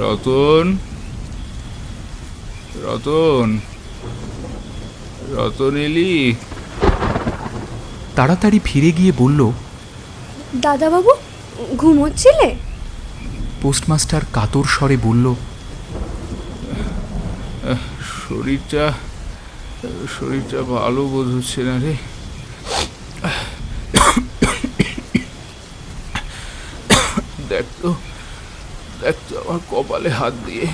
রতন রতন রতন এলি। তাড়াতাড়ি ফিরে গিয়ে বলল দাদাবাবু ঘুমোচ্ছিলে পোস্টমাস্টার কাতর স্বরে বলল শরীরটা শরীরটা ভালো বোধ হচ্ছে না রে দেখ তো দেখ তো আমার কপালে হাত দিয়ে।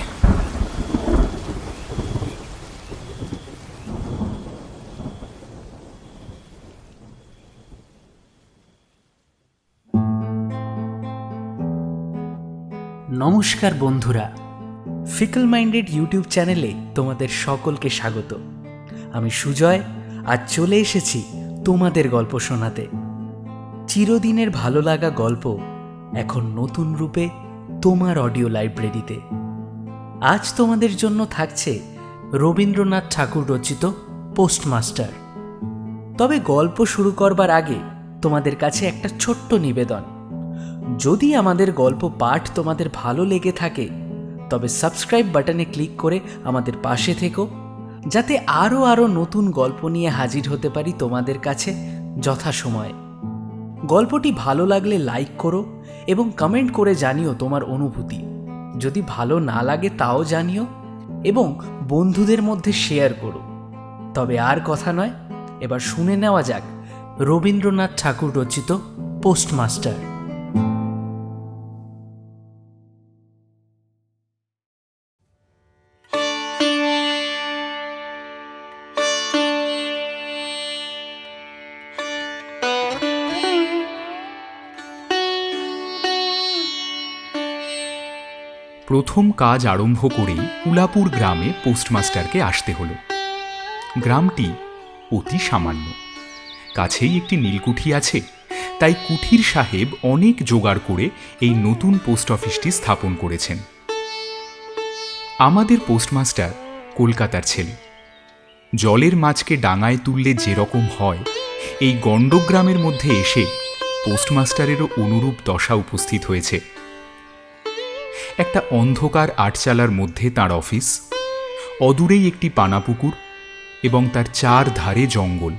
নমস্কার বন্ধুরা, ফিকল মাইন্ডেড ইউটিউব চ্যানেলে তোমাদের সকলকে স্বাগত। আমি সুজয়, আজ চলে এসেছি তোমাদের গল্প শোনাতে। চিরদিনের ভালো লাগা গল্প এখন নতুন রূপে তোমার অডিও লাইব্রেরিতে। আজ তোমাদের জন্য থাকছে রবীন্দ্রনাথ ঠাকুর রচিত পোস্টমাস্টার। তবে গল্প শুরু করবার আগে তোমাদের কাছে একটা ছোট্ট নিবেদন। যদি আমাদের গল্প পাঠ তোমাদের ভালো লেগে থাকে, তবে সাবস্ক্রাইব বাটনে ক্লিক করে আমাদের পাশে থেকো, যাতে আরও আরও নতুন গল্প নিয়ে হাজির হতে পারি তোমাদের কাছে যথাসময়ে। গল্পটি ভালো লাগলে লাইক করো এবং কমেন্ট করে জানিও তোমার অনুভূতি। যদি ভালো না লাগে তাও জানিও এবং বন্ধুদের মধ্যে শেয়ার করো। তবে আর কথা নয়, এবার শুনে নেওয়া যাক রবীন্দ্রনাথ ঠাকুর রচিত পোস্টমাস্টার প্রথম কাজ আরম্ভ করেই উলাপুর গ্রামে পোস্টমাস্টারকে আসতে হলো। গ্রামটি অতি সামান্য। কাছেই একটি নীলকুঠি আছে, তাই কুঠির সাহেব অনেক জোগাড় করে এই নতুন পোস্ট অফিসটি স্থাপন করেছেন। আমাদের পোস্টমাস্টার কলকাতার ছেলে। জলের মাছকে ডাঙায় তুললে যেরকম হয়, এই গণ্ডগ্রামের মধ্যে এসে পোস্টমাস্টারেরও অনুরূপ দশা উপস্থিত হয়েছে। একটা অন্ধকার আটচালার মধ্যে তার অফিস, অদূরেই একটি পানাপুকুর এবং তার চার ধারে জঙ্গল।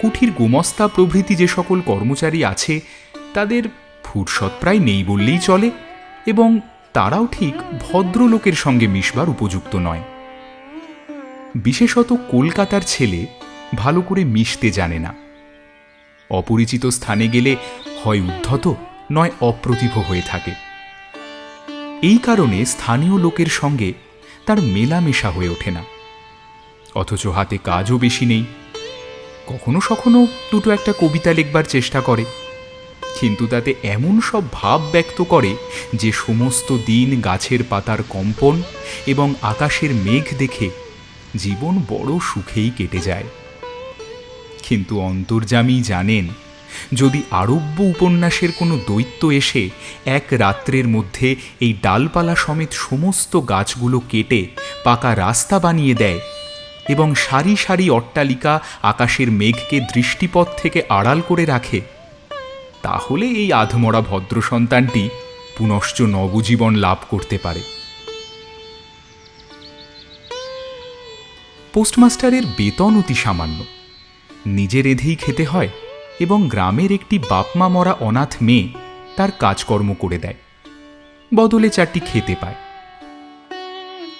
কুঠির গোমস্তা প্রভৃতি যে সকল কর্মচারী আছে, তাদের ফুরসত প্রায় নেই বললেই চলে এবং তারাও ঠিক ভদ্রলোকের সঙ্গে মিশবার উপযুক্ত নয়। বিশেষত কলকাতার ছেলে ভালো করে মিশতে জানে না। অপরিচিত স্থানে গেলে হয় উদ্ধত, নয় অপ্রতিভ হয়ে থাকে। এই কারণে স্থানীয় লোকের সঙ্গে তার মেলামেশা হয়ে ওঠে না। অথচ হাতে কাজও বেশি নেই। কখনো সখনো দুটো একটা কবিতা লিখবার চেষ্টা করে। কিন্তু তাতে এমন সব ভাব ব্যক্ত করে যে সমস্ত দিন গাছের পাতার কম্পন এবং আকাশের মেঘ দেখে জীবন বড় সুখেই কেটে যায়। কিন্তু অন্তর্যামী জানেন যদি আরব্য উপন্যাসের কোনো দৈত্য এসে এক রাত্রের মধ্যে এই ডালপালা সমেত সমস্ত গাছগুলো কেটে পাকা রাস্তা বানিয়ে দেয় এবং সারি সারি অট্টালিকা আকাশের মেঘকে দৃষ্টিপথ থেকে আড়াল করে রাখে, তাহলে এই আধমরা ভদ্র সন্তানটি পুনশ্চ নবজীবন লাভ করতে পারে। পোস্টমাস্টারের বেতন অতি সামান্য। নিজের এধেই খেতে হয়? এবং গ্রামের একটি বাপমা মরা অনাথ মেয়ে তার কাজকর্ম করে দেয়। বদলে চারটি খেতে পায়।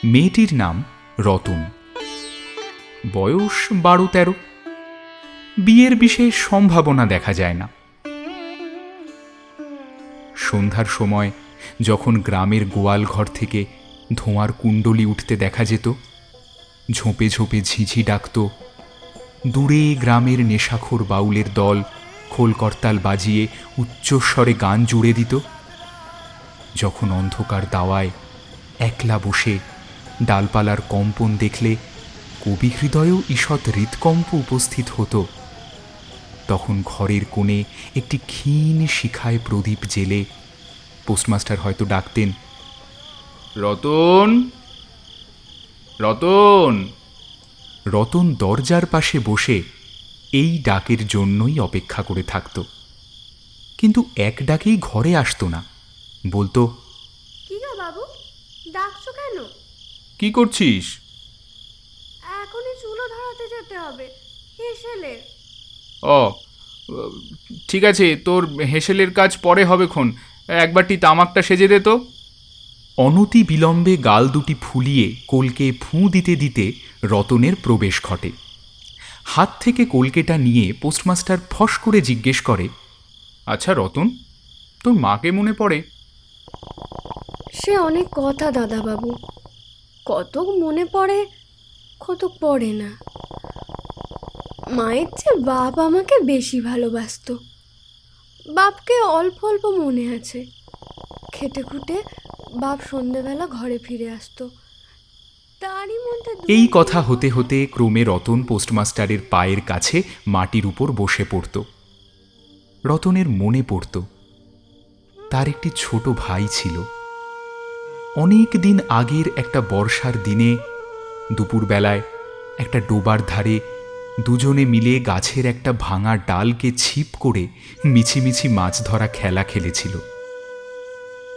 মেয়েটির নাম রতন। বয়স বারো তেরো। বিয়ের বিশেষ সম্ভাবনা দেখা যায় না। সন্ধ্যার সময় যখন গ্রামের গোয়াল ঘর থেকে ধোঁয়ার কুণ্ডলি উঠতে দেখা যেত, ঝোপে ঝোপে ঝিঝি ডাকত দূরে গ্রামের নেশাখোর বাউলের দল খোলকর্তাল বাজিয়ে উচ্চস্বরে গান জুড়ে দিত। যখন অন্ধকার দাওয়ায় একলা বসে ডালপালার কম্পন দেখলে কবি হৃদয়েও ঈষৎ হৃৎকম্প উপস্থিত হতো। তখন ঘরের কোণে একটি ক্ষীণ শিখায় প্রদীপ জেলে পোস্টমাস্টার হয়তো ডাকতেন, রতন রতন। রতন দরজার পাশে বসে এই ডাকের জন্যই অপেক্ষা করে থাকত। কিন্তু এক ডাকেই ঘরে আসতো না। বলতো কি গো বাবু ডাকছো কেন? কি করছিস? এখনই চুলো ধরাতে যেতে হবে হেসেলে ও ঠিক আছে তোর হেসেলের কাজ পরে হবে খন। একবারটি তামাকটা সেজে দে তো। অনতি বিলম্বে গাল দুটি ফুলিয়ে কোলকে ফুঁ দিতে দিতে রতনের প্রবেশ ঘটে। হাত থেকে কলকেটা নিয়ে পোস্টমাস্টার ফস করে জিজ্ঞেস করে আচ্ছা রতন, তোর মাকে মনে পড়ে? সে অনেক কথা দাদাবাবু। কতক মনে পড়ে কত পড়ে না। মায়ের চেয়ে বাপ আমাকে বেশি ভালোবাসতো। বাপকে অল্প অল্প মনে আছে। খেটে খুটে বাপ সন্ধেবেলা ঘরে ফিরে আসতো। এই কথা হতে হতে ক্রমে রতন পোস্টমাস্টারের পায়ের কাছে মাটির উপর বসে পড়ত। রতনের মনে পড়ত তার একটি ছোট ভাই ছিল। অনেক দিন আগের একটা বর্ষার দিনে দুপুরবেলায় একটা ডোবার ধারে দুজনে মিলে গাছের একটা ভাঙা ডালকে ছিপ করে মিছিমিছি মাছ ধরা খেলা খেলেছিল।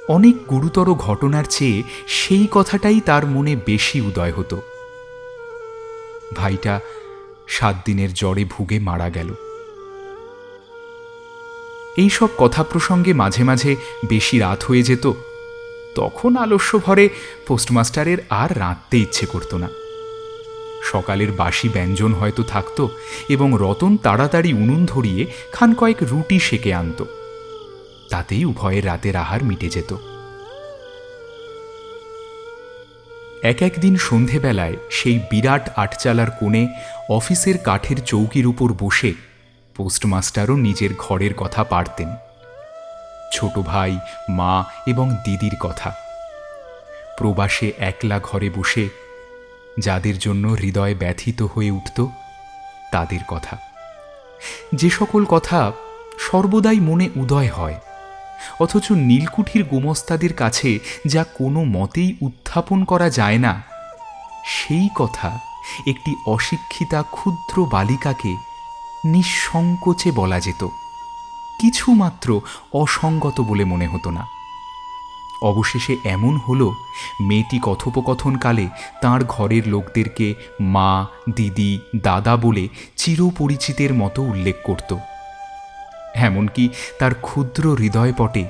অনেক গুরুতর ঘটনার চেয়ে সেই কথাটাই তার মনে বেশি উদয় হতো। ভাইটা সাত দিনের জ্বরে ভুগে মারা গেল। এইসব কথা প্রসঙ্গে মাঝে মাঝে বেশি রাত হয়ে যেত, তখন আলস্য ভরে পোস্টমাস্টারের আর রাঁধতে ইচ্ছে করতো না। সকালের বাসি ব্যঞ্জন হয়তো থাকতো এবং রতন তাড়াতাড়ি উনুন ধরিয়ে খান কয়েক রুটি সেকে আনত। তাতেই উভয়ের রাতের আহার মিটে যেত। এক একদিন সন্ধেবেলায় সেই বিরাট আটচালার কোণে অফিসের কাঠের চৌকির উপর বসে পোস্টমাস্টারও নিজের ঘরের কথা পারতেন। ছোট ভাই, মা এবং দিদির কথা। প্রবাসে একলা ঘরে বসে যাদের জন্য হৃদয় ব্যথিত হয়ে উঠত, তাদের কথা। যে সকল কথা সর্বদাই মনে উদয় হয় অথচ নীলকুঠির গোমস্তাদের কাছে যা কোনো মতেই উত্থাপন করা যায় না। সেই কথা একটি অশিক্ষিতা ক্ষুদ্র বালিকাকে নিঃসংকোচে বলা যেত। কিছুমাত্র অসঙ্গত বলে মনে হতো না। অবশেষে এমন হলো, মেয়েটি কথোপকথনকালে তার ঘরের লোকদেরকে মা, দিদি, দাদা বলে চিরপরিচিতের মতো উল্লেখ করত। এমনকি তার ক্ষুদ্র হৃদয়পটে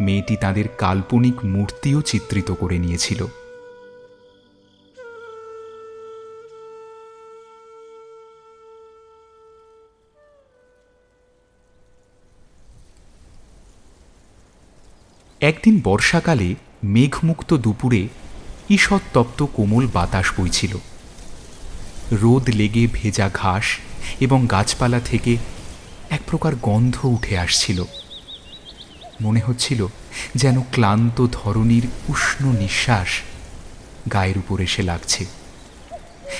মেয়েটি তাদের কাল্পনিক মূর্তিও চিত্রিত করে নিয়েছিল। একদিন বর্ষাকালে মেঘমুক্ত দুপুরে ঈষৎ তপ্ত কোমল বাতাস বইছিল। রোদ লেগে ভেজা ঘাস এবং গাছপালা থেকে এক প্রকার গন্ধ উঠে আসছিল। মনে হচ্ছিল যেন ক্লান্ত ধরনীর উষ্ণ নিঃশ্বাস গায়ের উপর এসে লাগছে।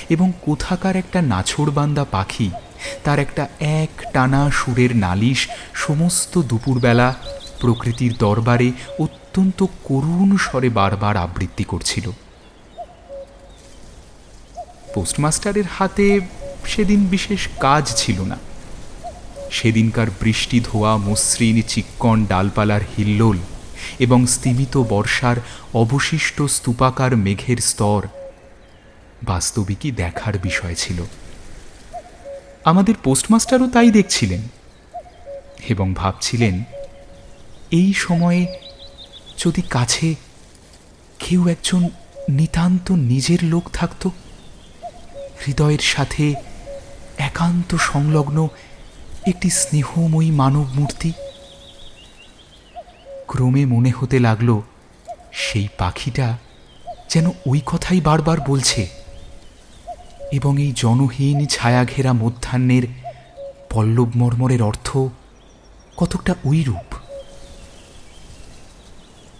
এবং কোথাকার একটা নাছোড়বান্দা পাখি, তার একটা এক টানা সুরের নালিশ সমস্ত দুপুরবেলা প্রকৃতির দরবারে অত্যন্ত করুণ স্বরে বারবার আবৃত্তি করছিল। পোস্টমাস্টারের হাতে সেদিন বিশেষ কাজ ছিল না। সেদিনকার বৃষ্টি ধোয়া, মসৃণ চিক্কণ ডালপালার হিল্লোল এবং স্তিমিত বর্ষার অবশিষ্ট স্তূপাকার মেঘের স্তর বাস্তবিকই দেখার বিষয় ছিল। আমাদের পোস্টমাস্টারও তাই দেখছিলেন এবং ভাবছিলেন, এই সময়ে যদি কাছে কেউ একজন নিতান্ত নিজের লোক থাকত, হৃদয়ের সাথে একান্ত সংলগ্ন একটি স্নেহময়ী মানব মূর্তি ক্রমে মনে হতে লাগল, সেই পাখিটা যেন ওই কথাই বারবার বলছে। এবং এই জনহীন ছায়াঘেরা মধ্যাহ্নের পল্লব মর্মরের অর্থ কতকটা ওইরূপ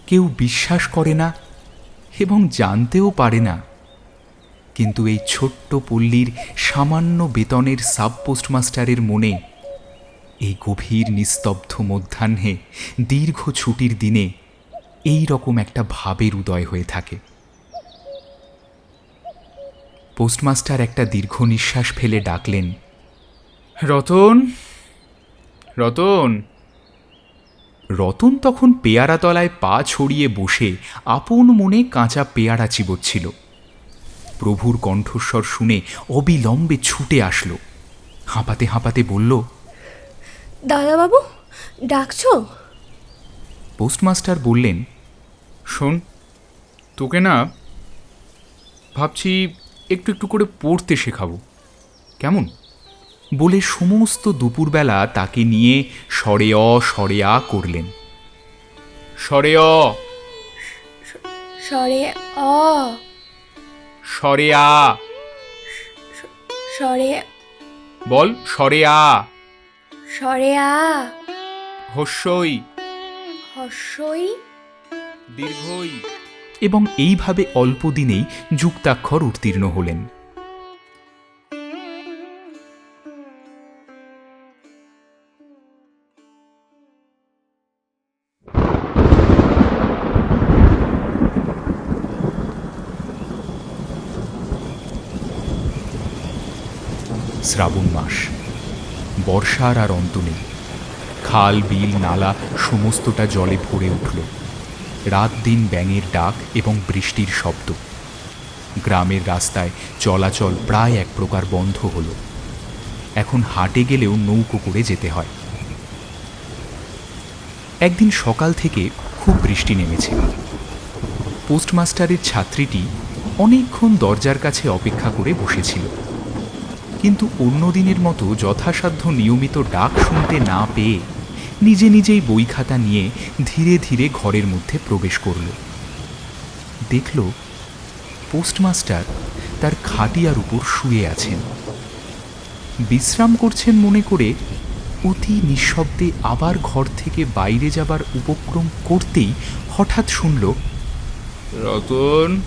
কেউ বিশ্বাস করে না এবং জানতেও পারে না। কিন্তু এই ছোট্ট পল্লীর সামান্য বেতনের সাব পোস্টমাস্টারের মনে এই গভীর নিস্তব্ধ মধ্যাহ্নে দীর্ঘ ছুটির দিনে এই রকম একটা ভাবের উদয় হয়ে থাকে। পোস্টমাস্টার একটা দীর্ঘ নিঃশ্বাস ফেলে ডাকলেন, রতন রতন। রতন তখন পেয়ারা তলায় পা ছড়িয়ে বসে আপন মনে কাঁচা পেয়ারা চিবোচ্ছিল। প্রভুর কণ্ঠস্বর শুনে অবিলম্বে ছুটে আসলো। হাঁপাতে হাঁপাতে বলল দাদাবাবু ডাকছো? পোস্টমাস্টার বললেন শোন তোকে না ভাবছি একটু একটু করে পড়তে শেখাবো। কেমন? বলে সমস্ত দুপুরবেলা তাকে নিয়ে সরে অ সরে আ করলেন। সরে অ। সরে অ। সরে আ। সরে বল সরে আ। সরে আ হস্যই হর্ষই? দীর্ঘই। এবং এইভাবে অল্প দিনেই যুক্তাক্ষর উত্তীর্ণ হলেন। শ্রাবণ মাস। বর্ষার আর অন্ত নেই। খাল, বিল, নালা সমস্তটা জলে ভরে উঠল। রাত দিন ব্যাঙের ডাক এবং বৃষ্টির শব্দ। গ্রামের রাস্তায় চলাচল প্রায় এক প্রকার বন্ধ হলো। এখন হাটে গেলেও নৌকো করে যেতে হয়। একদিন সকাল থেকে খুব বৃষ্টি নেমেছে। পোস্টমাস্টারের ছাত্রীটি অনেকক্ষণ দরজার কাছে অপেক্ষা করে বসেছিল। কিন্তু অন্য দিনের মতো যথাসাধ্য নিয়মিত ডাক শুনতে না পেয়ে নিজে নিজেই বই খাতা নিয়ে ধীরে ধীরে ঘরের মধ্যে প্রবেশ করল। দেখল পোস্টমাস্টার তার খাটিয়ার উপর শুয়ে আছেন। বিশ্রাম করছেন মনে করে অতি নিঃশব্দে আবার ঘর থেকে বাইরে যাবার উপক্রম করতেই হঠাৎ শুনল, রতন?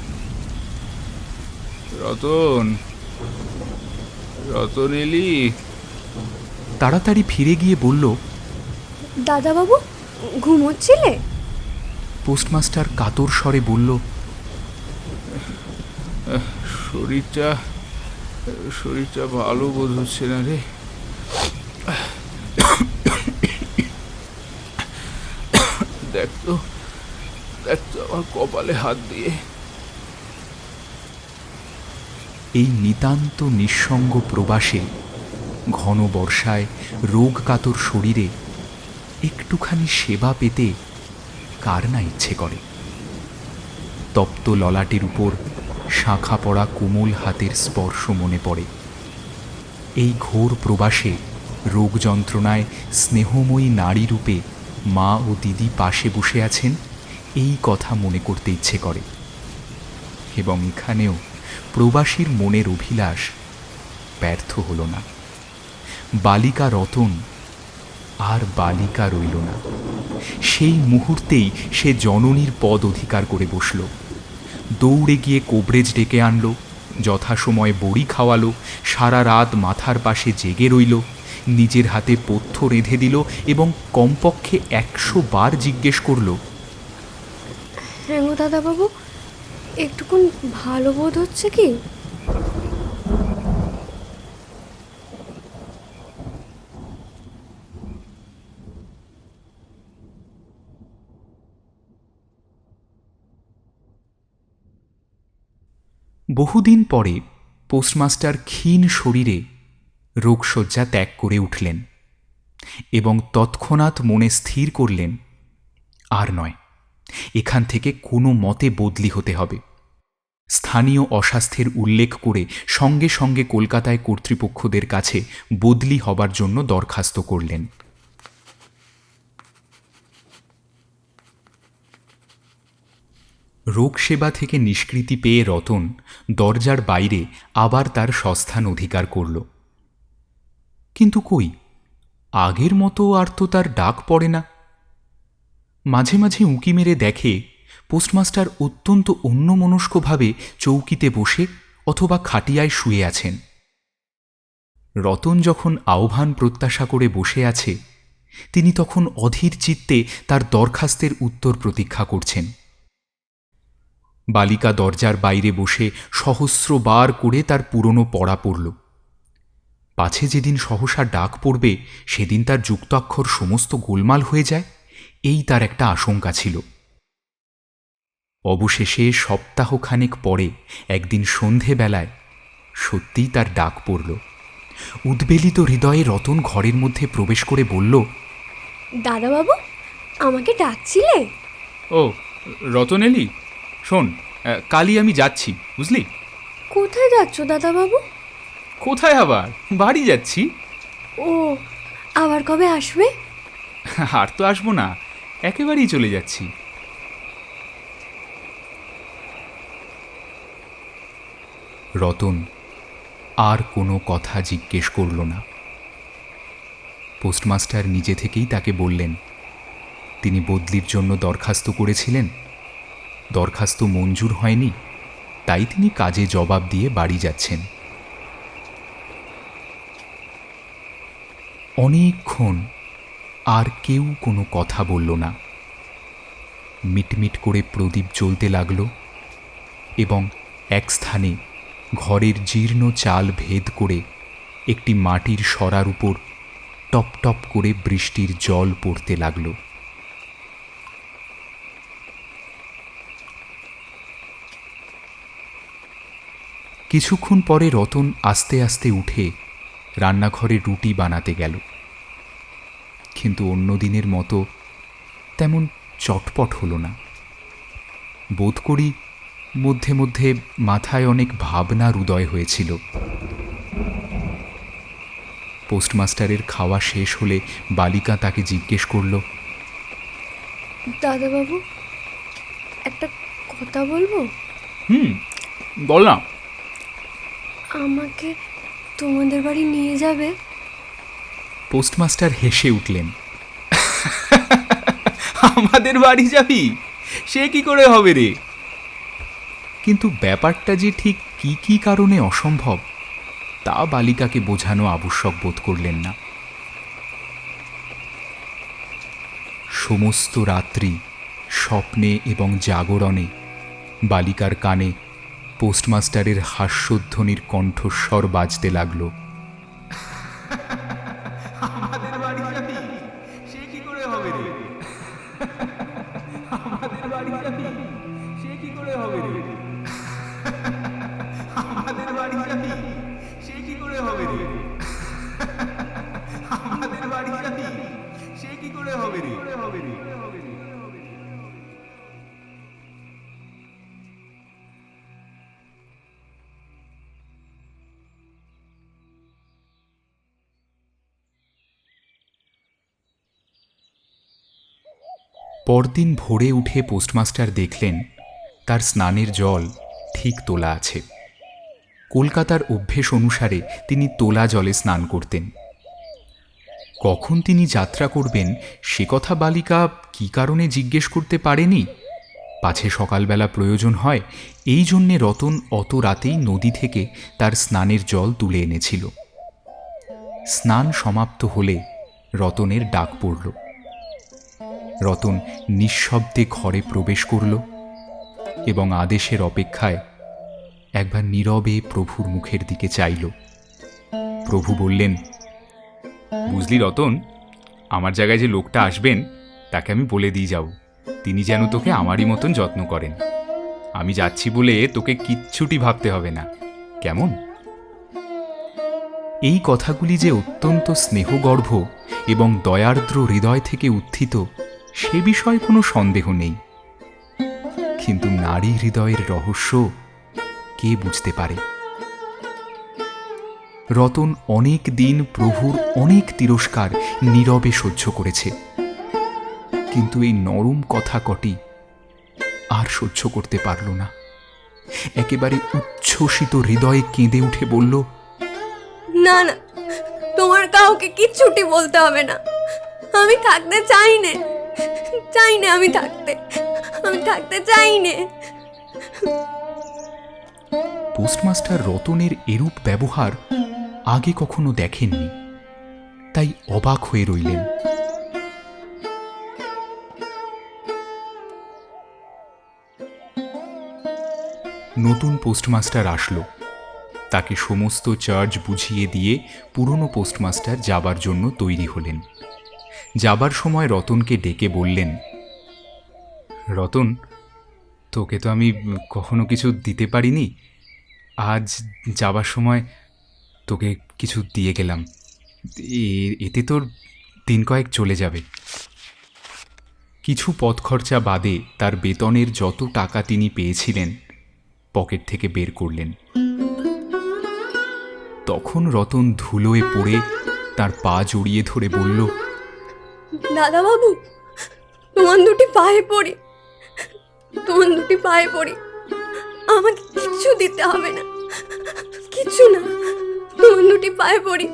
রতন? রতন এলি তাড়াতাড়ি ফিরে গিয়ে বলল দাদাবাবু ঘুমোচ্ছিলে পোস্টমাস্টার কাতর স্বরে বলল শরীরটা শরীরটা ভালো বোধ হচ্ছে না রে। দেখ তো দেখ তো আমার কপালে হাত দিয়ে। এই নিতান্ত নিঃসঙ্গ প্রবাসে ঘন বর্ষায় রোগ কাতর শরীরে একটুখানি সেবা পেতে কার না ইচ্ছে করে? তপ্ত ললাটের উপর শাখা পড়া কোমল হাতের স্পর্শ মনে পড়ে। এই ঘোর প্রবাসে রোগ যন্ত্রণায় স্নেহময়ী নারী রূপে মা ও দিদি পাশে বসে আছেন, এই কথা মনে করতে ইচ্ছে করে। এবং এখানেও প্রবাসীর মনের অভিলাষ ব্যর্থ হল না। বালিকা রতন আর বালিকা রইল না। সেই মুহূর্তেই সে জননীর পদ অধিকার করে বসল। দৌড়ে গিয়ে কোবরেজ ডেকে আনলো, যথাসময়ে বড়ি খাওয়ালো, সারা রাত মাথার পাশে জেগে রইল, নিজের হাতে পথ্য রেঁধে দিল এবং কমপক্ষে একশো বার জিজ্ঞেস করল দাদাবাবু একটুকুন ভালো বোধ হচ্ছে কি? বহুদিন পরে পোস্টমাস্টার ক্ষীণ শরীরে রোগশয্যা ত্যাগ করে উঠলেন এবং তৎক্ষণাৎ মনে স্থির করলেন, আর নয়। এখান থেকে কোনো মতে বদলি হতে হবে। স্থানীয় অস্বাস্থ্যের উল্লেখ করে সঙ্গে সঙ্গে কলকাতায় কর্তৃপক্ষদের কাছে বদলি হবার জন্য দরখাস্ত করলেন। রোগ সেবা থেকে নিষ্কৃতি পেয়ে রতন দরজার বাইরে আবার তার সস্থান অধিকার করল। কিন্তু কই? আগের মতো আর তো তার ডাক পড়ে না। মাঝে মাঝে উঁকি মেরে দেখে পোস্টমাস্টার অত্যন্ত অন্যমনস্কভাবে চৌকিতে বসে অথবা খাটিয়ায় শুয়ে আছেন। রতন যখন আহ্বান প্রত্যাশা করে বসে আছে, তিনি তখন অধীর চিত্তে তার দরখাস্তের উত্তর প্রতীক্ষা করছেন। বালিকা দরজার বাইরে বসে সহস্রবার করে তার পুরনো পড়া পড়ল। পাছে যেদিন সহসা ডাক পড়বে, সেদিন তার যুক্তাক্ষর সমস্ত গোলমাল হয়ে যায়। এই তার একটা আশঙ্কা ছিল। অবশেষে সপ্তাহখানেক পরে একদিন সন্ধেবেলায় সত্যিই তার ডাক পড়ল। উদ্বেলিত হৃদয়ে রতন ঘরের মধ্যে প্রবেশ করে বলল দাদাবাবু আমাকে ডাকছিলে? ও রতন এলি? শোন কালই আমি যাচ্ছি বুঝলি? কোথায় যাচ্ছ দাদাবাবু? কোথায় আবার? বাড়ি যাচ্ছি। ও আবার কবে আসবে? আর তো আসব না একেবারেই চলে যাচ্ছি। রতন আর কোনো কথা জিজ্ঞেস করল না। পোস্টমাস্টার নিজে থেকেই তাকে বললেন, তিনি বদলির জন্য দরখাস্ত করেছিলেন? দরখাস্ত মঞ্জুর হয়নি, তাই তিনি কাজে জবাব দিয়ে বাড়ি যাচ্ছেন। অনেকক্ষণ আর কেউ কোনো কথা বলল না। মিটমিট করে প্রদীপ জ্বলতে লাগল এবং এক স্থানে ঘরের জীর্ণ চাল ভেদ করে একটি মাটির সরার উপর টপ টপ করে বৃষ্টির জল পড়তে লাগল। কিছুক্ষণ পরে রতন আস্তে আস্তে উঠে রান্নাঘরে রুটি বানাতে গেল। কিন্তু অন্য দিনের মতো তেমন চটপট হলো না। বোধ করি মধ্যে মধ্যে মাথায় অনেক ভাবনার উদয় হয়েছিল। পোস্টমাস্টারের খাওয়া শেষ হলে বালিকা তাকে জিজ্ঞেস করল দাদাবাবু একটা কথা বলব? হুম বল না। আমাকে তোমাদের বাড়ি নিয়ে যাবে? পোস্টমাস্টার হেসে উঠলেন। আমাদের বাড়ি যাবি? সে কি করে হবে রে? কিন্তু ব্যাপারটা যে ঠিক কি কি কারণে অসম্ভব, তা বালিকাকে বোঝানো আবশ্যক বোধ করলেন না। সমস্ত রাত্রি স্বপ্নে এবং জাগরণে বালিকার কানে পোস্টমাস্টারের হাস্যধ্বনির কণ্ঠস্বর বাজতে লাগল। পরদিন ভোরে উঠে পোস্টমাস্টার দেখলেন, তার স্নানের জল ঠিক তোলা আছে। কলকাতার অভ্যেস অনুসারে তিনি তোলা জলে স্নান করতেন। কখন তিনি যাত্রা করবেন, সে কথা বালিকা কি কারণে জিজ্ঞেস করতে পারেনি? পাছে সকালবেলা প্রয়োজন হয়, এই জন্যে রতন অত রাতেই নদী থেকে তার স্নানের জল তুলে এনেছিল। স্নান সমাপ্ত হলে রতনের ডাক পড়ল। রতন নিঃশব্দে ঘরে প্রবেশ করল এবং আদেশের অপেক্ষায় একবার নীরবে প্রভুর মুখের দিকে চাইল। প্রভু বললেন, বুঝলি রতন, আমার জায়গায় যে লোকটা আসবেন, তাকে আমি বলে দিয়ে যাব। তিনি যেন তোকে আমারই মতন যত্ন করেন। আমি যাচ্ছি বলে তোকে কিচ্ছুটি ভাবতে হবে না। কেমন? এই কথাগুলি যে অত্যন্ত স্নেহগর্ভ এবং দয়ার্দ্র হৃদয় থেকে উত্থিত সে বিষয়ে কোনো সন্দেহ নেই। কিন্তু নারী হৃদয়ের রহস্য কে বুঝতে পারে? রতন অনেক দিন প্রভুর অনেক তিরস্কার নীরবে সহ্য করেছে। কিন্তু এই নরম কথা কটি আর সহ্য করতে পারল না। একেবারে উচ্ছ্বসিত হৃদয়ে কেঁদে উঠে বলল, না না, তোমার কাউকে কিচ্ছুটি বলতে হবে না। আমি থাকতে চাই না। চাই না আমি থাকতে। আমি থাকতে চাই না পোস্টমাস্টার রতনের এরূপ ব্যবহার আগে কখনো দেখেননি, তাই অবাক হয়ে রইলেন। নতুন পোস্টমাস্টার আসলো। তাকে সমস্ত চার্জ বুঝিয়ে দিয়ে পুরনো পোস্টমাস্টার যাবার জন্য তৈরি হলেন। যাবার সময় রতনকে ডেকে বললেন, রতন, তোকে তো আমি কখনো কিছু দিতে পারিনি। আজ যাবার সময় তোকে কিছু দিয়ে গেলাম। এতে তোর দিন কয়েক চলে যাবে। কিছু পথ খরচা বাদে তার বেতনের যত টাকা তিনি পেয়েছিলেন, পকেট থেকে বের করলেন। তখন রতন ধুলোয় পড়ে তার পা জড়িয়ে ধরে বলল দাদাবাবু, তোমার দুটি পায়ে পড়ি। তোমার দুটি পায়ে পড়ি। আমাকে কিচ্ছু দিতে হবে না। কিচ্ছু না। তোমার দুটি পায়ে পড়ি।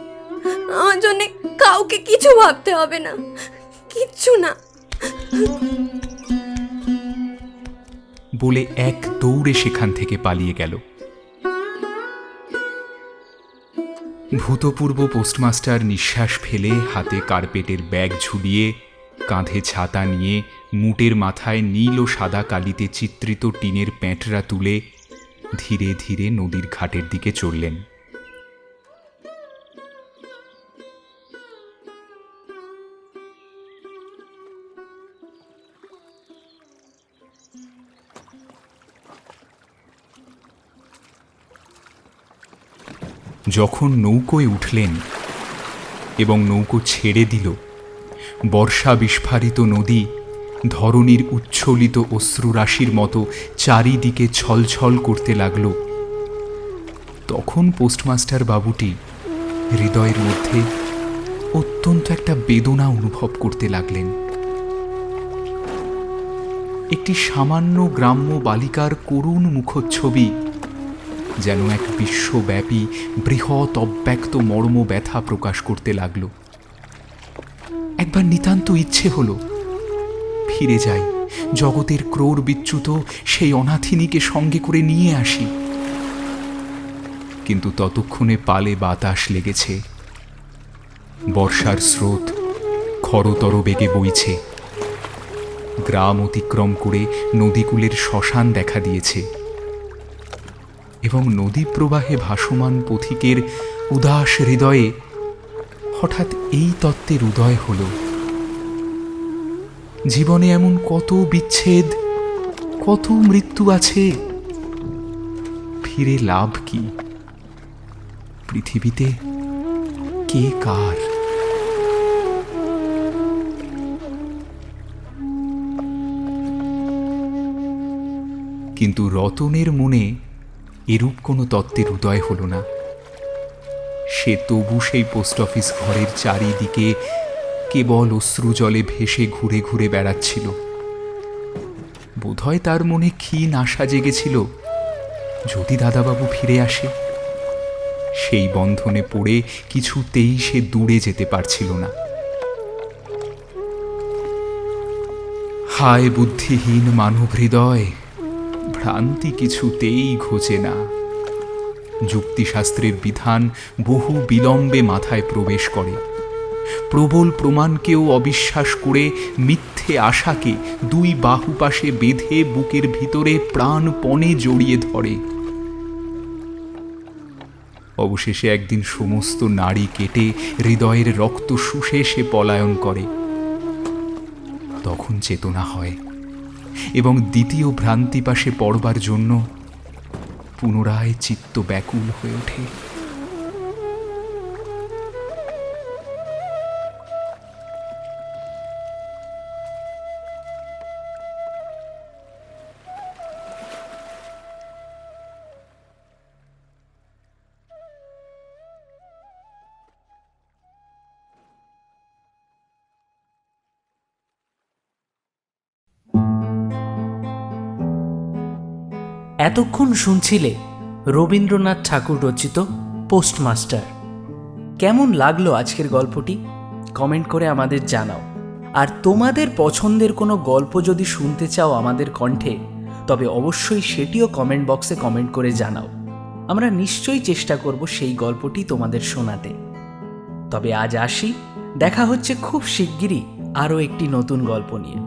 আমার জন্য কাউকে কিছু ভাবতে হবে না। কিচ্ছু না। বলে এক দৌড়ে সেখান থেকে পালিয়ে গেল। ভূতপূর্ব পোস্টমাস্টার নিঃশ্বাস ফেলে হাতে কার্পেটের ব্যাগ ঝুলিয়ে, কাঁধে ছাতা নিয়ে মুটের মাথায় নীল ও সাদা কালিতে চিত্রিত টিনের প্যাঁটরা তুলে ধীরে ধীরে নদীর ঘাটের দিকে চললেন। যখন নৌকোয় উঠলেন এবং নৌকো ছেড়ে দিল, বর্ষা বিস্ফারিত নদী, ধরণীর উচ্ছ্বলিত অশ্রুরাশির মতো চারিদিকে ছলছল করতে লাগল। তখন পোস্টমাস্টার বাবুটি হৃদয়ের মধ্যে অত্যন্ত একটা বেদনা অনুভব করতে লাগলেন। একটি সামান্য গ্রাম্য বালিকার করুণ মুখচ্ছবি যেন এক বিশ্বব্যাপী, বৃহৎ, অব্যক্ত মর্ম ব্যথা প্রকাশ করতে লাগল। একবার নিতান্ত ইচ্ছে হলো, ফিরে যাই, জগতের ক্রোর বিচ্যুত সেই অনাথিনীকে সঙ্গে করে নিয়ে আসি। কিন্তু ততক্ষণে পালে বাতাস লেগেছে। বর্ষার স্রোত খরতর বেগে বইছে। গ্রাম অতিক্রম করে নদীকুলের শ্মশান দেখা দিয়েছে। এবং নদী প্রবাহে ভাসমান পথিকের উদাস হৃদয়ে হঠাৎ এই তত্ত্বের উদয় হল। জীবনে এমন কত বিচ্ছেদ, কত মৃত্যু আছে, ফিরে লাভ কি? পৃথিবীতে কে কার? কিন্তু রতনের মনে এরূপ কোনো তত্ত্বের উদয় হল না। সে তবু সেই পোস্ট অফিস ঘরের চারিদিকে কেবল অশ্রু জলে ভেসে ঘুরে ঘুরে বেড়াচ্ছিল। বোধহয় তার মনে ক্ষীণ আশা জেগেছিল, যদি দাদাবাবু ফিরে আসে, সেই বন্ধনে পড়ে কিছুতেই সে দূরে যেতে পারছিল না। হায় বুদ্ধিহীন মানব হৃদয় ভ্রান্তি কিছুতেই ঘোচে না। যুক্তিশাস্ত্রের বিধান বহু বিলম্বে মাথায় প্রবেশ করে। প্রবল প্রমাণকেও অবিশ্বাস করে মিথ্যে আশাকে দুই বাহু পাশে বেঁধে বুকের ভিতরে প্রাণপণে জড়িয়ে ধরে। অবশেষে একদিন সমস্ত নাড়ি কেটে হৃদয়ের রক্ত শুষে সে পলায়ন করে। তখন চেতনা হয়। এবং দ্বিতীয় ভ্রান্তি পাশে পড়বার জন্য পুনরায় চিত্ত ব্যাকুল হয়ে ওঠে। এতক্ষণ শুনছিলে রবীন্দ্রনাথ ঠাকুর রচিত পোস্টমাস্টার। কেমন লাগল আজকের গল্পটি? কমেন্ট করে আমাদের জানাও। আর তোমাদের পছন্দের কোনো গল্প যদি শুনতে চাও আমাদের কণ্ঠে, তবে অবশ্যই সেটিও কমেন্ট বক্সে কমেন্ট করে জানাও। আমরা নিশ্চয়ই চেষ্টা করব সেই গল্পটি তোমাদের শোনাতে। তবে আজ আসি, দেখা হচ্ছে খুব শিগগিরই আরও একটি নতুন গল্প নিয়ে।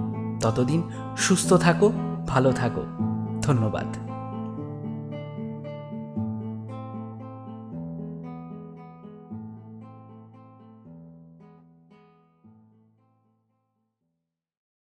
ততদিন সুস্থ থাকো, ভালো থাকো। ধন্যবাদ।